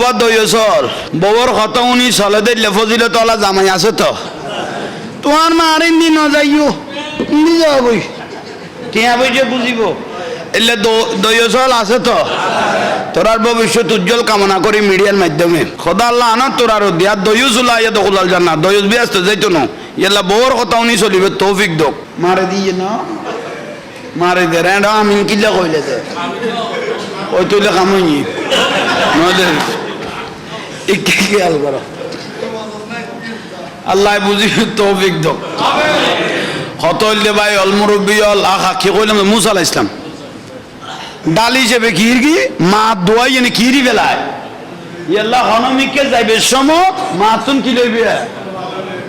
ওবা দইয়সর বউর কত উনি চলে দিলে ফজিলে তলা জামাই আছে তো। তোমার মা আর ইন্দি ন যাইও ইন্দি যাবই টিয়া বই যে বুঝিব এলে দইয়সল আছে তো। তোরার ভবিষ্যৎ উজ্জ্বল কামনা করি মিডিয়ার মাধ্যমে। খোদা আল্লাহ আনা তোরার দিয়া দইয়ুস উল্লাহ ইয়া দখুলাল জান্নাত। দইয়ুস বিয়াস্ত যাইতো না। ইয়াল্লা বউর কথা উনি চলিবে তৌফিক দোক মারে দিয়ে না। মারে দে রে আমি কিল্লা কইলে দে। ওই তুইলে কামই নদে ইকে খেয়াল করো। আল্লাহ বুঝি তৌফিক দোক হত হইলে ভাই অল মুরব্বী, অল আখা, কি কইলাম? মুসা আলাইহিস ইসলাম ডাল হিসেবে কির কি? মা দোয়াই এনে কিরি বেলায়। ইয়াল্লাহ, হনমিকে যাইবে সম মাতুন কি লইবে।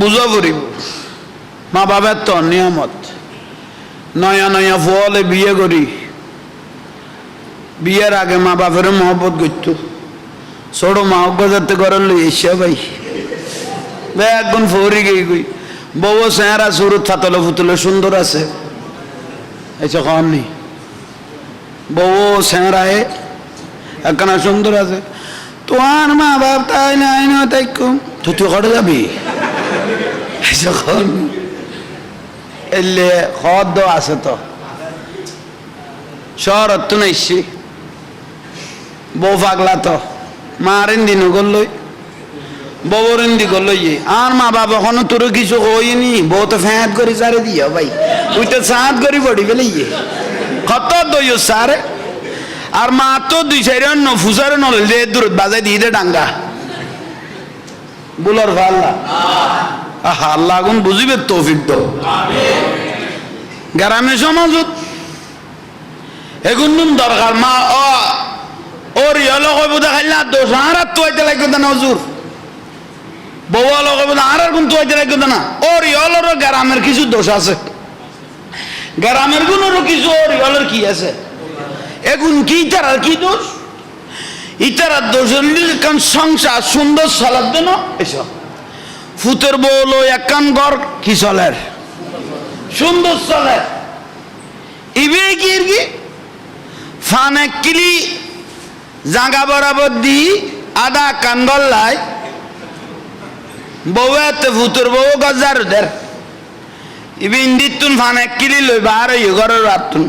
বুঝা পড়িব মা বাবার তো নিয়ামত। নয়া নয়া ফলে বিয়ে করি। বিয়ের আগে মা বাপের মহব্বত করতো। ছোট মা যাতে করার লই ভাই। বে একগুণ ফৌরি গই গই বউ চেহারা সুরত থাতলে ফুতলে সুন্দর আছে। এসে কম নেই বউ চেহারায় একখানা সুন্দর আছে। তোমার মা বাপ তাই নাই না তাই কম। তুই তুই করে যাবি? যখন এলে খদ আছে তো। শহরত তো নাইছি বউ পাগলা তো। মার ইন্দি নগলই বউর ইন্দি গলই আর মা বাবা এখনও তোর কিছু হইনি বউ তো ফ্যাঁত করে সারে দিও ভাই। তুই তো সাঁত করে পড়ি ফেলে ইয়ে কত দই সারে। আর মা তো দুই চারি অন্য ফুসারে নল যে দূরত বাজাই দিয়ে দে ডাঙ্গা। বুলার ভাল্লা আল্লাহ আগুন বুঝিবে তৌফিক তো গ্রামে সমাজত এগুন দরকার, মা ও ওর ইয়লো কইব দেখাইল দোষ আর না, হজুর। বউ আলো কইব আর না ওর গ্রামের কিছু দোষ আছে। গ্রামের গুণেরও কিছু, ওর ইয়লোর কি আছে? এখন কি ইতারার কি দোষ? ইতারার দোষ কারণ সংসার সুন্দর চলার জন্য এসব। ফুতের বউল একান ঘর, কি চলের? সুন্দর চলে ইবে কি কি? ফান কিলি, জাগা বরাবর দি, আদা কান গল্লাই বউ এতে ফুতের বউ গজার দের। ইবে ইন্দিতুন ফান কিলি লই বার হইয়ে ঘরের রাতুন।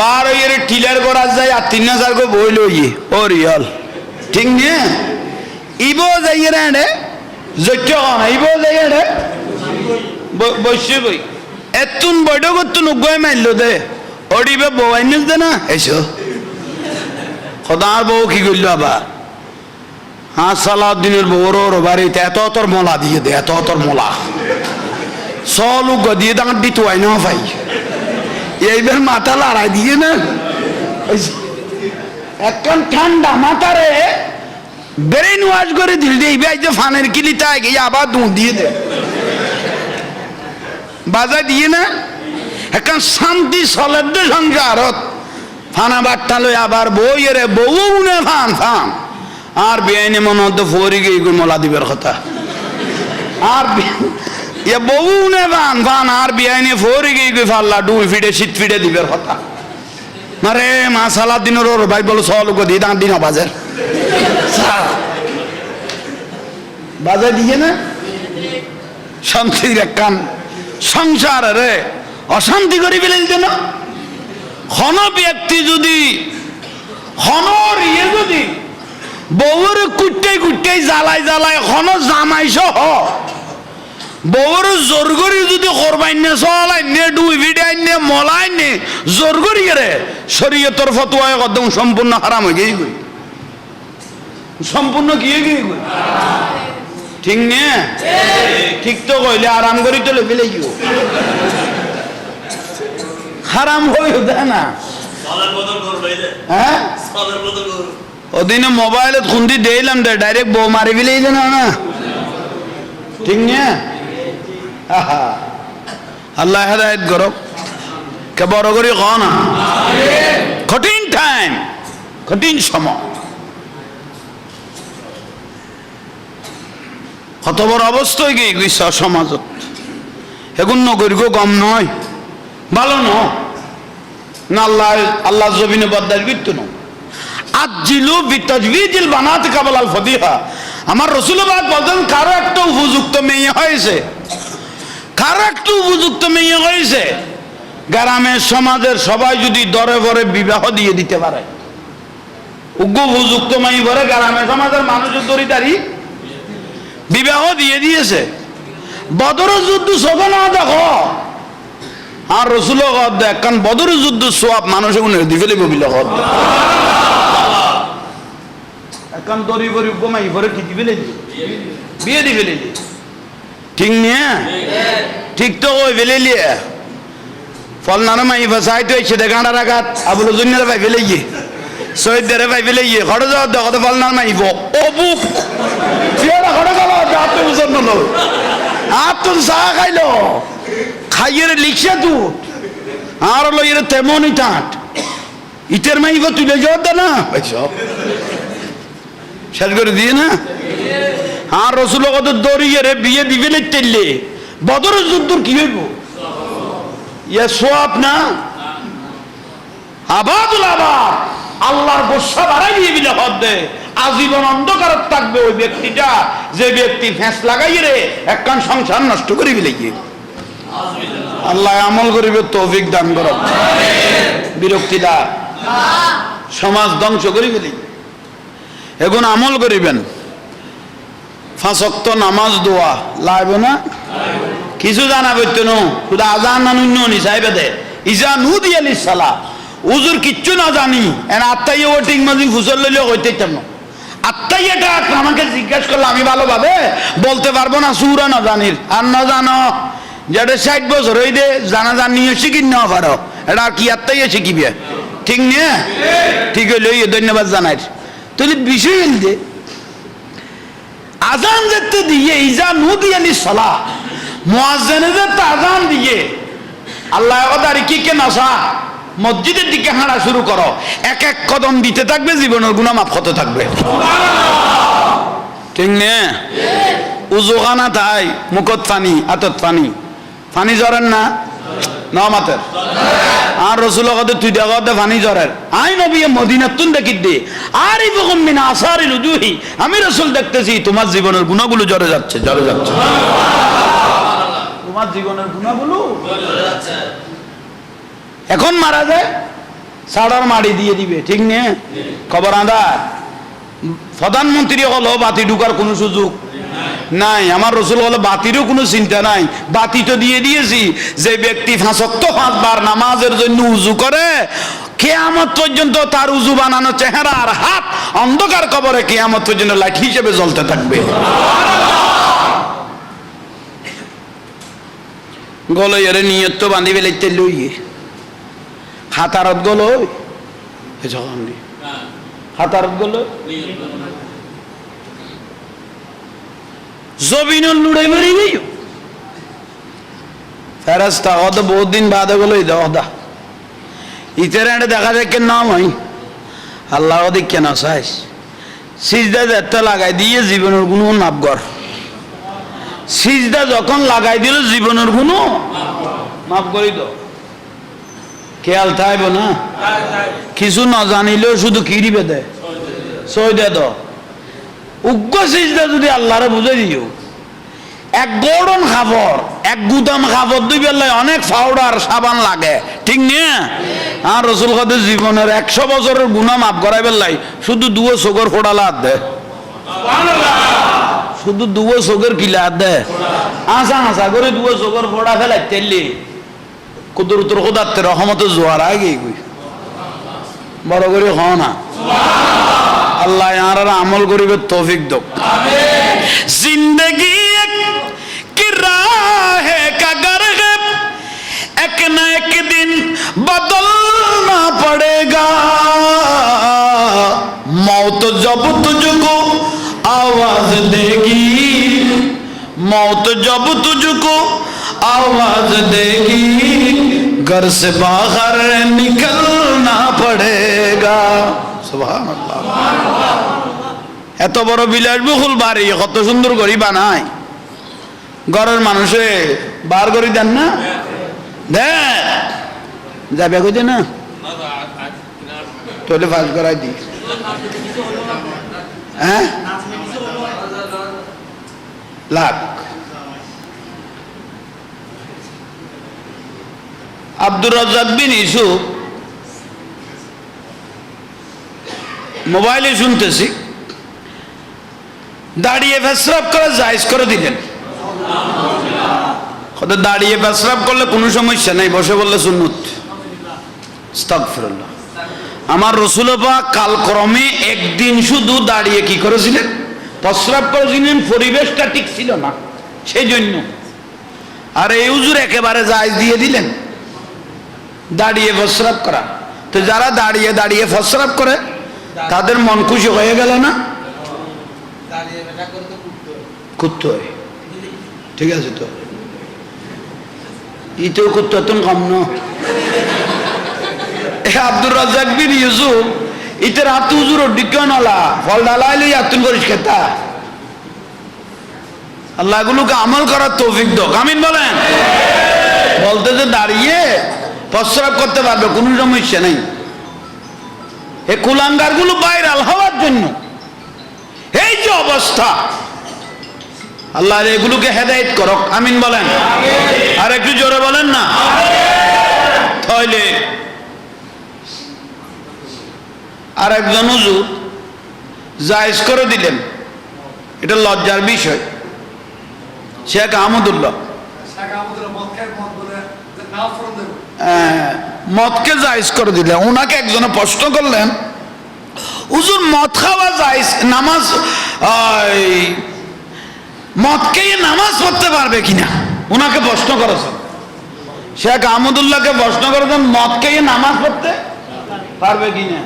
বার হইয়ে টিলার করা যায় আর তিন হাজার করে বই লইয়ে ও রিয়াল ঠিক নিয়ে? ইবো যাইয়ে রে যজ্ঞ ইবো যাইয়ে রে বসে বই। এতুন বড় করতুন উগয় মারলো দে। অডিবে বউ আইনিস দে না? এসো। খদার বউ কি করল আবার হ্যাঁ সালাউদ্দিনের বউর ওর বাড়িতে এত তোর মলা দিয়ে দে এত তোর মলা। সল উগ দিয়ে দাঁড় দিত আই না ভাই। এইবার মাথা লড়াই দিয়ে না? একখান ঠান্ডা মাথারে ব্রেন ওয়াশ করে দিল দিয়ে এইবার যে ফানের কিলি, তাই গিয়ে আবার দুধ দিয়ে দে। বাজা দিয়ে না? এখন শান্তি দে সংসারত ফানা বাট্টা লই আবার বই এরে বউ উনে ফান ফান। আর বেআইনি মনে হতো ফরি গিয়ে মলা দিবের কথা। আর এ বউ উনে ফান ফান। আর বেআইনি ফরি গিয়ে গই ফাল্লা ডুই ফিটে, শীত ফিটে দিবের কথা। মারে, মা সালা দিনের ওর ভাই বলো সল গো দিয়ে দাঁড় দিন বাজার। বাজার দিয়ে না? শান্তির কান। সংসার রে, অশান্তি করে যেন হন ব্যক্তি যদি, হনর ইয়ে যদি বউর কুট্টাই কুট্টাই জ্বালাই জ্বালাই হন জামাই সহ বউর জোর করি যদি করবাই নে চলাই নে ডুই ভিডাই নে মলাই নে, জোর করি রে, শরীয়তর একদম সম্পূর্ণ হারাম হয়ে গই। সম্পূর্ণ কি গিয়ে গই ঠিক নে? ঠিক তো কইলে আরাম করি তো লেফেলে গিয়ে হারাম হইও দেয় না। হ্যাঁ? ওদিনে মোবাইলত খুন্দি দিলাম দে ডাইরেক্ট বউ মারি ফেলেই না না। ঠিক না। আল্লাহ হেদায়ত করো কে বড় করে ক না? কঠিন টাইম কঠিন সময়। কত বড় অবস্থায় গিয়ে গেছে সমাজত। এখন নগরীগ গম নয়, ভালো ন। না আল্লাহ আল্লাহ জমিনে বদার বিত্তু ন। আজিলু বিতাজবিদিল বানাতে কাবাল আল ফদিহা আমার রসুলবাদ বলতেন, কারও একটা উপযুক্ত মেয়ে হয়েছে। কারও একটা উপযুক্ত মেয়ে হয়েছে। গ্রামের সমাজের সবাই যদি দরে ভরে বিবাহ দিয়ে দিতে পারে। উগ্র উপযুক্ত মেয়ে ভরে গ্রামের সমাজের মানুষের দরিদারি বিবাহ দিয়ে দিয়েছে। বদর যুদ্ধ শোভা না দেখো। আর রসুল দেখ কারণ বদর যুদ্ধ সোয়াব মানুষে উনি দি ফেলিব বিল এখন দরি গরি গোমাই ভরে কি দি ফেলে বিয়ে দি ফেলে ঠিক নিয়ে? ঠিক তো ওই ফেলে লিয়ে ফল নানা মাই ফাঁসাই তো রাখাত আবুল জুনিয়ার ভাই ফেলে গিয়ে। ভাই ফেলে গিয়ে। খড়ে যাওয়ার দেখো তো ফল নানা আপনি বুঝন তো চা খাইলো। খাইয়ে রে লিখছে তু। আর হলো এর তেমনই টাট ইটের মাইব তুলে যাওয়ার দে না। শেষ করে দিয়ে না। আর রসুল কত দড়িয়ে রে বিয়ে দিবে তেললে বদর যুদ্ধর কি হইব? ইয়া সোয়াব না। আবাদুল আবাদ। আল্লাহর গোসা বাড়াই দিয়ে দিলে হদ্দে আজীবন অন্ধকার থাকবে ওই ব্যক্তিটা। যে ব্যক্তি ফ্যাঁস লাগাই রে একখান সংসার নষ্ট করে কি আল্লাহ আমল করিবে, তৌফিক দান কর। বিরক্তিটা সমাজ ধ্বংস করে ফেলি এখন আমল করিবেন। ফাঁসক্ত নামাজ, দোয়া। লাগবে না? কিছু জানা বইতে নো। শুধু আজান না নুন্য নি সাহেবে দে ইজা নু দিয়ালি সালা উজুর কিচ্ছু না জানি। এন আত্মাই ও ঠিক মাঝি ফুসল লইলে হইতে তেমন আত্মাই এটা আমাকে জিজ্ঞাসা করলে, আমি ভালোভাবে বলতে পারব না, সুরা না জানির। আর না জানো, যেটা ষাট বছর হই দে জানা জানিয়ে শিখি না পারো? এটা কি আত্মাই শিখিবে ঠিক নিয়ে ঠিক হইলে ধন্যবাদ জানাই তাহলে বিষয় হইল আজান যেতে দিয়ে ইজা নু দিয়ে নি সলা। মুয়াজ্জিনের তো আজান দিয়ে, আল্লাহ কি কে নাসা? মসজিদের দিকে হাঁটা শুরু করো। এক এক কদম দিতে থাকবে, জীবনের গুণা মাফ হতে থাকবে। ঠিক নে? উজুখানা তাই মুখত পানি আতত পানি পানি জ্বরেন না? ন মাতের আর রসুল কদে তুই দেখা দে পানি জ্বরের। আই নবী মদিনা তুন দেখি দে। আর এই বকম মিনা আসারি রুজুহি। আমি রসুল দেখতেছি, তোমার জীবনের গুণাগুলো জ্বরে যাচ্ছে জ্বরে যাচ্ছে। তোমার জীবনের গুণাগুলো এখন মারা যায়, সাড়ার মাড়ি দিয়ে দিবে, ঠিক নে? খবর আদার। প্রধানমন্ত্রী হলো বাতি ঢুকার কোনো সুযোগ নাই। আমার রসুল হলো বাতিরও কোনো চিন্তা নাই। বাতি তো দিয়ে দিয়েছি। যে ব্যক্তি ফাঁসক্ত পাঁচবার নামাজের জন্য উজু করে, কেয়ামত পর্যন্ত তার উজু বানানো চেহারা আর হাত অন্ধকার কবরে কেয়ামত পর্যন্ত লাঠি হিসেবে জ্বলতে থাকবে। গলো এর নিয়ত তো বান্ধি বেলাইতে লইয়ে। হাতারত গলো যখন হাতারত গলো জবিনুল লুড়ে মরি গই ফেরাস্তা অত বহুত দিন বাদে গেল এই দা ইতের এনে দেখা যায় কেন নাম হয় আল্লাহ ওদিক কেন চাইস? সিজদা যেতে লাগাই দিয়ে জীবনের কোনো নাপ কর। সিজদা যখন লাগাই দিল, জীবনের কোনো মাফ করি তো। খেয়াল থাকব না? কিছু না জানিলেও শুধু কিরিবে দে সই দে উগ্র সিজদা যদি আল্লাহরে বুঝে দিও, এক গৌরন খাবার, এক গুদাম খাবার দুই বেলায় অনেক পাউডার, সাবান লাগে। ঠিক নিয়ে আর রসুল কাদের জীবনের একশো বছরের গুণা মাফ করাই বেলাই শুধু দুয়ো চোখের ফোড়ালা হাত দে। শুধু দুয়ো চোখের কিলা হাত দে? আসা করে দুয়ো চোখের ফোড়া ফেলাই তেললি কুদরতুর কুদারতে রহমত জোয়ার আগে বড় করে হ না। আল্লাহ আর আমল করিবে তৌফিক দক। জিন্দগি এক না এক বদল না পড়েগা। মৌত জব তুঝকো আওয়াজ দেগি মৌত জব তুঝকো आवाज देगी घर से बाहर निकलना पड़ेगा সুবহান এত বড় বিলাসবহুল বাড়ি কত সুন্দর করি বানায় ঘরের মানুষে বার করে দেন না দেখ যাবে কইতে না তোলে ফাঁস করাই দি হ্যাঁ লাখ আব্দুর রাজ্জাক বিন ইসুফ মোবাইলে শুনতেছি। দাঁড়িয়ে ফেসরাপ করে জায়জ করে দিলেন। দাঁড়িয়ে পেশরাব করলে কোনো সমস্যা নেই, বসে বললে সুন্নত। আমার রসুলবা কালক্রমে একদিন শুধু দাঁড়িয়ে কি করেছিলেন? প্রস্রাব করেছিলেন, পরিবেশটা ঠিক ছিল না সেই জন্য আর এই উজুর একেবারে জায়জ দিয়ে দিলেন। দাঁড়িয়ে প্রস্রাব করা। তো যারা দাঁড়িয়ে দাঁড়িয়ে প্রস্রাব করে, তাদের মন খুশি হয়ে গেল না? ঠিক আছে তো? ইতেও করতে হতেন কম ন? আব্দুর রাজাক বিন ইউসুফ, ইতের হাত উজুর ডিক্য নলা? ফল ডালাইলে আতুন করিস খেতা আল্লাহ এগুলোকে আমল করার তৌফিক দোক আমিন বলেন? বলতে যে দাঁড়িয়ে প্রস্রাব করতে পারবে, কোনো সমস্যা নেই। এ কুলাঙ্গারগুলো বাইরাল হওয়ার জন্য। এই যে অবস্থা। আল্লাহ এগুলোকে হেদায়েত করক। আমিন বলেন। আর একটু জোরে বলেন না। তাহলে আর একজন হুজুর জায়েজ করে দিলেন। এটা লজ্জার বিষয়। শেখ আহমদুল্লাহ আহ, মদকে জায়েজ করে দিলেন। ওনাকে একজনে প্রশ্ন করলেন, হুজুর, মদ খাওয়া জায়েজ? নামাজ মদ নামাজ পড়তে পারবে কিনা? ওনাকে প্রশ্ন করেছেন। শেখ আহমদুল্লাহকে প্রশ্ন করেছেন মদ নামাজ পড়তে পারবে কিনা?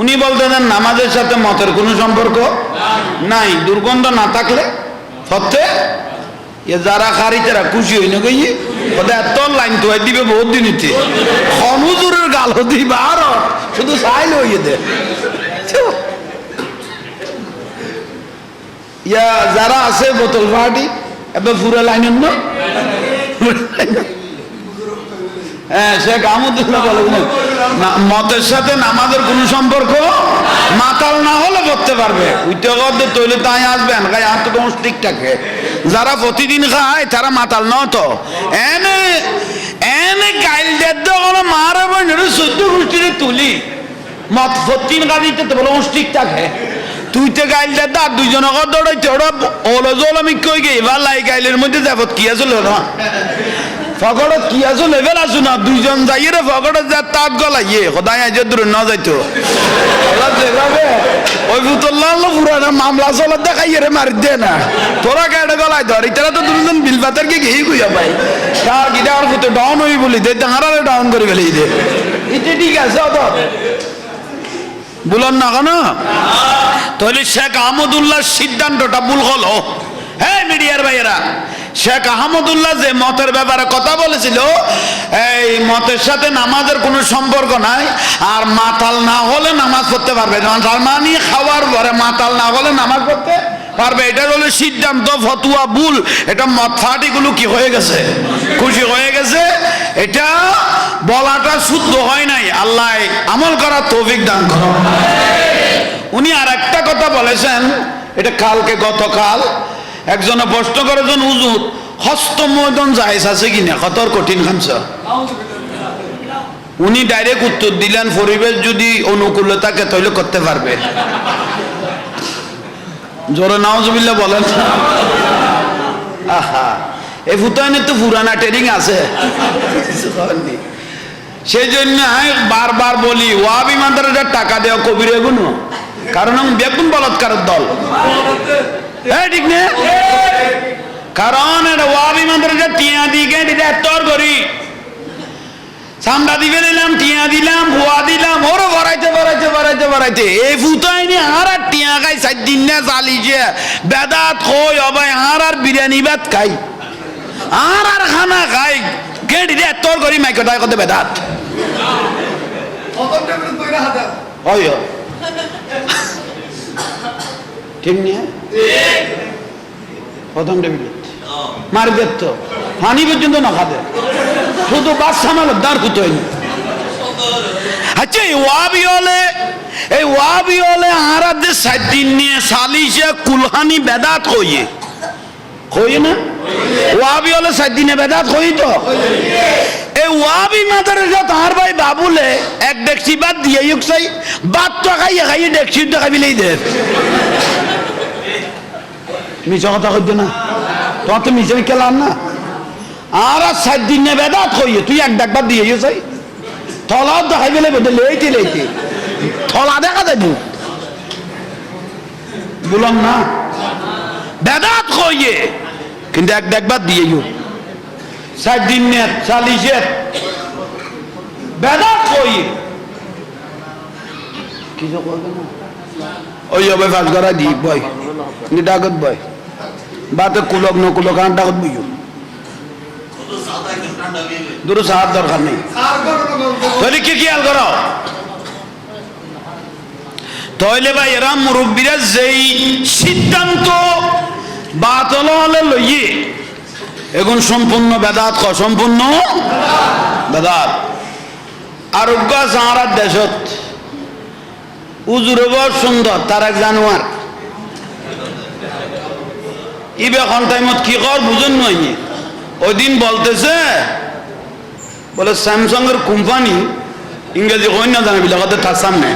উনি বলতেন, নামাজের সাথে মতের কোনো সম্পর্ক নাই। দুর্গন্ধ না থাকলে সত্যি যারা খারি তারা খুশি হই না গই ওদের এত লাইন তো দিবে বহুত দিন হইতে হনুজুরের গাল দিবা আর। শুধু সাইল হইয়ে দে। ইয়া যারা আছে, বোতল ফাটি এবার পুরো লাইনের না? হ্যাঁ শেখ আহমদুল্লাহ বলে মতের সাথে নামাজের কোন সম্পর্ক? মাতাল না হলে করতে পারবে। উইতে করতে তৈলে তাই আসবেন, গায়ে হাত তো ঠিক থাকে। যারা প্রতিদিন খায়, তারা মাতাল ন তো। এনে এনে গাইল দেদ্দ হলো মার বোনের চোদ্দ গোষ্ঠীরে তুলি। মত প্রতিদিন গাড়িতে তো বলে ঠিক থাকে। তুই তো গাইল দেদ্দ আর দুইজনকে দৌড়াইতে ওরা ওলো জল আমি কই গে এবার লাই গাইলের মধ্যে যাবত কি আসলে না। ফগড়ত কি আছো? লেভেল আছো না? দুইজন যাইয়ে রে ফগড়ত যা তাক গলাইয়ে সদায় আজ দূরে ন যাইতো। ওই পুরানা মামলা চলত দেখাইয়ে রে মারি দে না। তোরা কেটে গলাই ধর? ইতারা তো কি গেই কইয়া পাই তার গিটা আর ফুতে ডাউন হই বলি দে ডাঙারে ডাউন করে ফেলি দে। ইতে ঠিক আছে অত বুলন না কেন? তাহলে শেখ আহমদুল্লাহর সিদ্ধান্তটা ভুল হলো। হ্যাঁ মিডিয়ার ভাইয়েরা শেখ আহমদুল্লাহ যে মতের ব্যাপারে কথা বলেছিল, এই মতের সাথে নামাজের কোনো সম্পর্ক নাই, আর মাতাল না হলে নামাজ পড়তে পারবে মানে খাওয়ার পরে মাতাল না হলে নামাজ পড়তে পারবে। এটা হলো সিদ্ধান্ত, ফতুয়া, ভুল। এটা মত ফাটিগুলো কি হয়ে গেছে? খুশি হয়ে গেছে? এটা বলাটা শুদ্ধ হয় নাই। আল্লাহ আমল করা তৌফিক দান করো উনি আর একটা কথা বলেছেন, এটা কালকে গতকাল। একজনে প্রশ্ন করেছেন হুজুর হস্তমোদন জায়েজ আছে কিনা কতর কঠিন খামছ উনি ডাইরেক্ট উত্তর দিলেন, পরিবেশ যদি অনুকূলে থাকে তাহলে করতে পারবে। জোরে নাওজবিল্লা বলেন। আহা, এই ভুতানের তো পুরানা ট্রেনিং আছে। সেই জন্য বারবার বলি, ওয়াবি মাদ্রাসার টাকা দেওয়া কবির এগুলো কারণ বেগুন বলৎকারের দল। ঠিক না কারণ এটা ওয়াবি মাদ্রাসা টিয়া দিকে এটা তোর করি চামড়া দিবে দিলাম টিয়া দিলাম ভুয়া দিলাম ওরও ভরাইতে ভরাইতে ভরাইতে ভরাইতে এই ফুতাই নি আর আর টিয়া খাই চার দিন না চালিছে বেদাত কই অবাই আর আর বিরিয়ানি ভাত খাই আর আর খানা খাই কেডি দে তোর করি মাইক তাই কত বেদাত হয় ঠিক নিয়ে প্রথম টেবিল মারি দেখত পানি পর্যন্ত না খাতে শুধু বাস সামাল দাঁড় কুতো আচ্ছা এই ওয়াবি হলে, এই ওয়াবি হলে আরাদের সাত দিন নিয়ে সালিশে কুলহানি বেদাত কইয়ে। কইয়ে না? ওয়াবি হলে সাত দিনে বেদাত কই তো। এই ওয়াবি মাতারে যা তাহার ভাই বাবুলে, এক ডেকসি বাদ দিয়ে ইউক চাই বাদ তো খাইয়ে খাইয়ে ডেকসি তো খাবিলেই দে। মিছা কথা কইতে না? তোমার তো মিশে খেলাম না। আর আর সাত দিন বেদাত কইয়ে তুই এক ডাক বাদ দিয়ে চাই থলা দেখাই পেলে বেদে লেইতে লেইতে। থলা দেখা যাব বললাম না। বেদাত কইয়ে কিন্তু এক ডাক বাদ দিয়ে সাত দিন নে চালিশে বেদাত কইয়ে কিছু ওই হবে ফাঁস করা দি বয়, ডাকত বয়। বাতে কুলক নকুলক আর ডাকত বুঝো দুটো সাহার দরকার নেই। তাহলে কি খেয়াল করো? হলে লইয়ে, এখন সম্পূর্ণ বেদাত ক বেদাত। আরোগ্য সাহারার দেশত। উজুর বড় সুন্দর, তার এক জানোয়ার। ইবে এখন টাইমত কি কর বুঝুন নই ওই দিন বলতেছে, বলে স্যামসং এর কোম্পানি ইংরেজি কই না জানা বিলাকতে তার সামনে।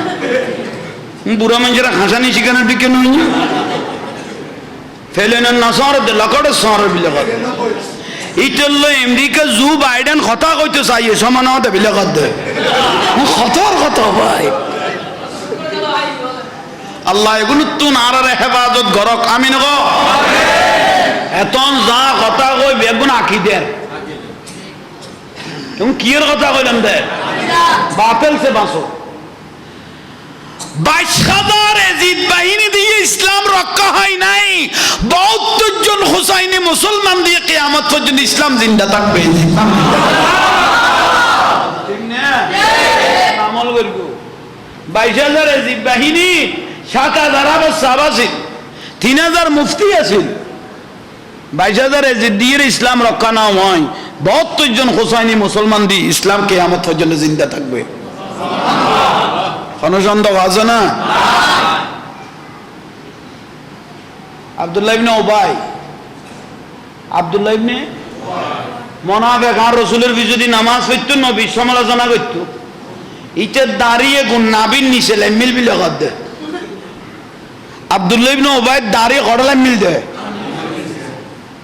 বুড়া মানুষেরা হাসানি শিখানোর দিকে নই ফেলেন না শহরে দে, লকড়ে শহরের বিলাকতে। ইটেল আমেরিকা জু বাইডেন কথা কইতে চাইয়ে সমান হতে বিলাকত। দে খতর কত ভাই। আল্লাহ এগুলো তুন আর হেফাজত গরক আমি নগ এতন যা কথা কই বেগুন আঁকি দেন তুমি কথা কইলাম দে? বাতেল সে বাঁচো। বাইশ হাজার এজিদ ইসলাম রক্ষা হয় নাই। বাহাত্তর জন হুসাইনি মুসলমান দিয়ে কেয়ামত পর্যন্ত ইসলাম জিন্দা থাকবে। আমল করব। বাইশ হাজার এজিদ বাহিনী সাত হাজার আবার সাব তিন হাজার মুফতি আছিল। বাইশ হাজার দিয়ে ইসলাম রক্ষা না হয়। বাহাত্তর জন হোসাইনি মুসলমান দি ইসলাম কে আমার জন্য জিন্দা থাকবে। কোনো সন্দেহ আছে না? আবদুল্লাহ ইবনে ওবাই আবদুল্লাহ ইবনে মনাবে খান রসুলের যদি নামাজ পড়তো, নবী সমালোচনা করতো ইটা দাঁড়িয়ে গুণ নাবিন নিচে মিল বিলে কর দে। আব্দুল্লাহ ইবনে ওবাইদ দাঁড়িয়ে কড়লা মিল দে।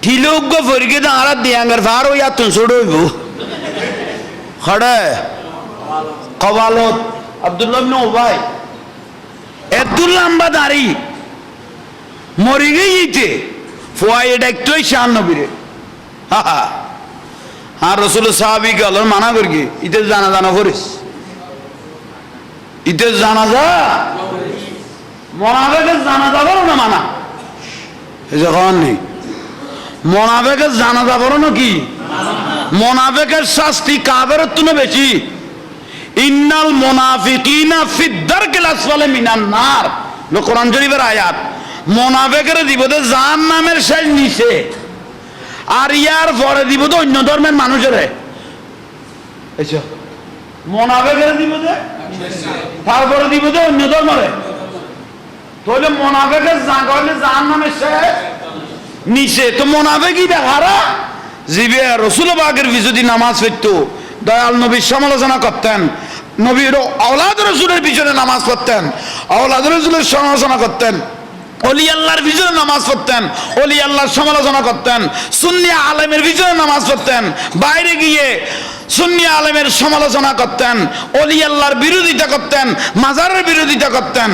ঠিলোগ্য ফরিকে দা আরা দিয়াঙ্গার ফার ওই আতুন ছড়ইব খড়ে কবালত আব্দুল্লাহ ইবনে ওবাই এত লম্বা দাড়ি মরি গেইতে ফুয়াই এটা একটুই শান নবীরে হা হা আর রসুল সাহাবি গেল মানা করি ইতে জানা জানা করিস ইতে জানা যা মনাবেগের জানা যাব না মানা যখন নেই মনাবেগের জানা যাব না কি মনাবেগের শাস্তি কাদের তুলে বেশি। ইন্নাল মোনাফিকিনা ফিদ্দার ক্লাস বলে মিনান নার। কোরআন শরীফের আয়াত। মোনাফেকের দিব তো জান নামের শেষ নিচে। আর ইয়ার পরে দিব তো অন্য ধর্মের মানুষের। মোনাফেকের দিব তো তারপরে দিব তো অন্য ধর্মের। তাহলে মোনাফেকের জাগলে জান নামের শেষ? নিচে তো মোনাফেকই দেখারা জিবে রসুল বাগের যদি নামাজ পড়তো, দয়াল নবীর সমালোচনা করতেন, নবীর আওলাদ রসুলের পিছনে নামাজ পড়তেন, আওলাদ রসুলের সমালোচনা করতেন, অলি আল্লাহর পিছনে নামাজ পড়তেন, অলি আল্লাহর সমালোচনা করতেন, সুন্নি আলেমের পিছনে নামাজ পড়তেন, বাইরে গিয়ে সুন্নি আলেমের সমালোচনা করতেন, অলি আল্লাহর বিরোধিতা করতেন, মাজারের বিরোধিতা করতেন,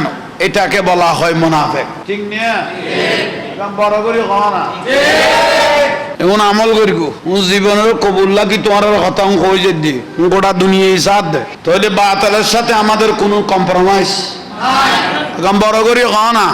এটাকে বলা হয় মোনাফেক। ঠিক নিয়ে? বড় করে না। এখন আমল করি গো। জীবনের কবুল্লা কি তোমার হয়ে যে দি। গোটা দুনিয়ায় সাথ দে। তাহলে বাতালের সাথে আমাদের কোনো কম্প্রোমাইজ বড় করি হওয়া না।